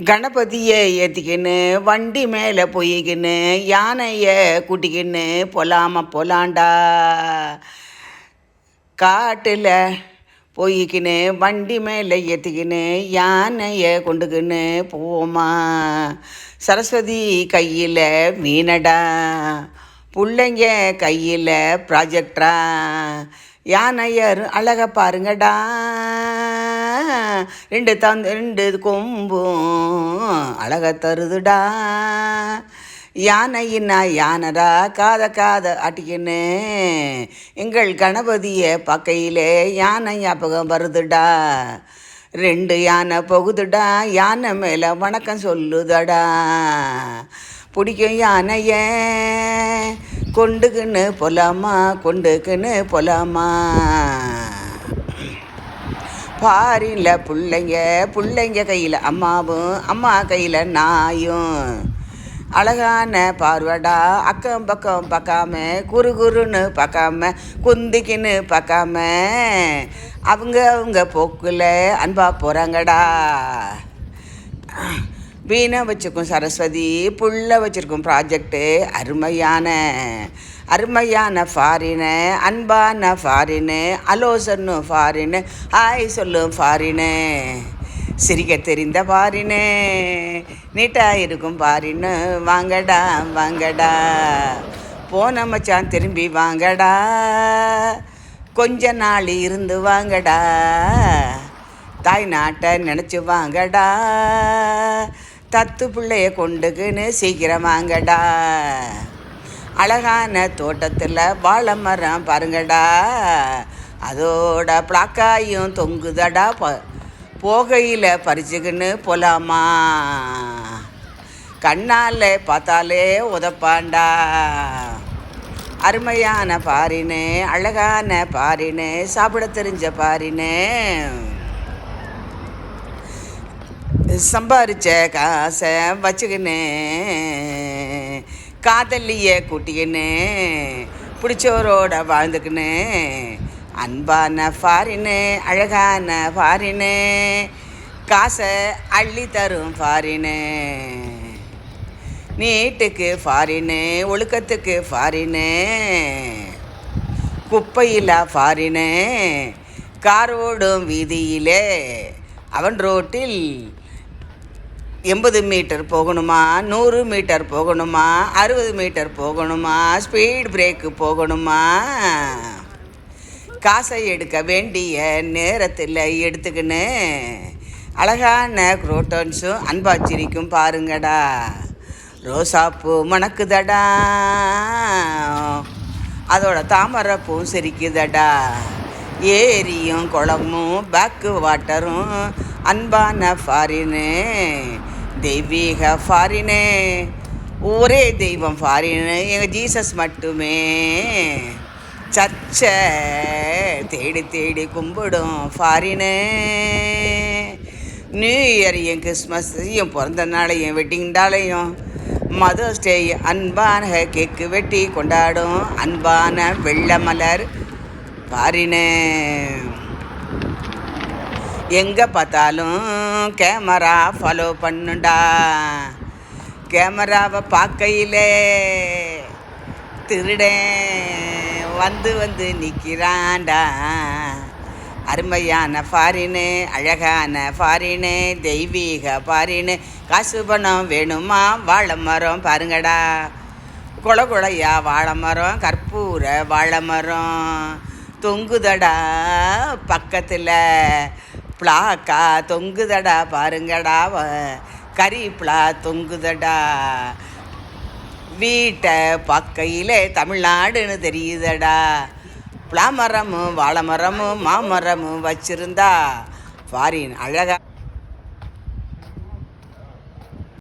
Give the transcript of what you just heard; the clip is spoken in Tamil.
கணபதியை ஏற்றிக்கின்னு வண்டி மேலே போய்க்கின்னு யானையை கூட்டிக்கின்னு பொலாம பொலாண்டா. காட்டில் போய்க்கின்னு வண்டி மேலே ஏற்றிக்கின்னு யானையை கொண்டுக்கின்னு போமா சரஸ்வதி கையில் மீனடா. பிள்ளைங்க கையில் ப்ராஜெக்டரா. யானையர் அழக பாருங்கடா. ரெண்டு தந்து ரெண்டு கொம்பும் அழக தருதுடா. யானையின்னா யானரா காத காத ஆட்டிக்கின்னு எங்கள் கணபதியை பக்கையிலே யானை ஞாபகம் வருதுடா. ரெண்டு யானை போகுதுடா யானை மேலே வணக்கம் சொல்லுதடா. பிடிக்கும் யானைய கொண்டுக்குன்னு போலாமா கொண்டுக்குன்னு போலாமா. பாரில பிள்ளைங்க பிள்ளைங்க கையில் அம்மாவும் அம்மா கையில் நாயும். அழகான பார்வடா அக்கம் பக்கம் பார்க்காம குறுகுருன்னு பார்க்காம குந்திக்கின்னு பார்க்காம அவங்க அவங்க போக்கில் அன்பா போகிறாங்கடா வீணை வச்சுருக்கும். சரஸ்வதி புள்ள வச்சுருக்கும் ப்ராஜெக்டு அருமையான அருமையான ஃபாரினு அன்பான ஃபாரினு அலோசன்னு ஃபாரினு ஹாய் சொல்லும் ஃபாரினு சிரிக்க தெரிந்த பாரினு நீட்டாக இருக்கும் பாரின்னு வாங்கடா வாங்கடா. போன மச்சான் திரும்பி வாங்கடா. கொஞ்ச நாள் இருந்து வாங்கடா. தாய் நாட்டை நினச்சி வாங்கடா. தத்து பிள்ளைய கொண்டுக்குன்னு சீக்கிரம் வாங்கடா அழகான தோட்டத்தில் வாழை மரம் பாருங்கடா. அதோட பிளாக்காயும் தொங்குதடா. ப போகையில் பறிச்சுக்கின்னு போலாமா. கண்ணால் பார்த்தாலே உதப்பாண்டா. அருமையான பாரினு அழகான பாரினு சாப்பிட தெரிஞ்ச பாரினு. சம்பாரிச்ச காசை வச்சுக்கின்னு காதலிய கூட்டிக்கின்னு பிடிச்சோரோட வாழ்ந்துக்கின்னு அன்பான ஃபாரினு அழகான ஃபாரினு காசை அள்ளி தரும் ஃபாரினு நீட்டுக்கு ஃபாரினு ஒழுக்கத்துக்கு ஃபாரினு குப்பையில் ஃபாரினு கார் ஓடும் வீதியிலே அவன் ரோட்டில் எண்பது மீட்டர் போகணுமா? நூறு மீட்டர் போகணுமா? அறுபது மீட்டர் போகணுமா? ஸ்பீட் பிரேக்கு போகணுமா? காசை எடுக்க வேண்டிய நேரத்தில் எடுத்துக்கின்னு அழகான குரோட்டன்ஸும் அன்பாச்சிரிக்கும் பாருங்கடா. ரோசாப்பூ மணக்குதடா. அதோட தாமரைப்பூவும் சிரிக்குதடா. ஏரியும் குளமும் பேக்கு வாட்டரும் அன்பான ஃபாரினு தெய்வீக ஃபாரினு. ஒரே தெய்வம் ஃபாரினு எங்கள் ஜீசஸ் மட்டுமே. சர்ச்சை தேடி தேடி கும்பிடும் ஃபாரினு. நியூ இயரையும் கிறிஸ்மஸையும் பிறந்த நாளையும் வெட்டிங் டாலையும் மதர்ஸ் டே அன்பான கேக்கு வெட்டி கொண்டாடும் அன்பான வெள்ளை மலர் ஃபாரினு. எங்கே பார்த்தாலும் கேமரா ஃபாலோ பண்ணுடா. கேமராவை பார்க்கையிலே திருடேன் வந்து வந்து நிற்கிறான்டா அருமையான ஃபாரினு அழகான ஃபாரினு தெய்வீக ஃபாரினு காசு பணம் வேணுமா? வாழை மரம் பாருங்கடா. கொல குழையா வாழை மரம் கற்பூர வாழை மரம் தொங்குதடா பக்கத்தில். பிளாக்கா தொங்குதடா பாருங்கடா வ- கறிப்ளா தொங்குதடா. வீட்டை பக்கையில் தமிழ்நாடுன்னு தெரியுதடா. பிளாமரமும் வாழை மரமும் மாமரமும் வச்சிருந்தா ஃபாரின் அழகா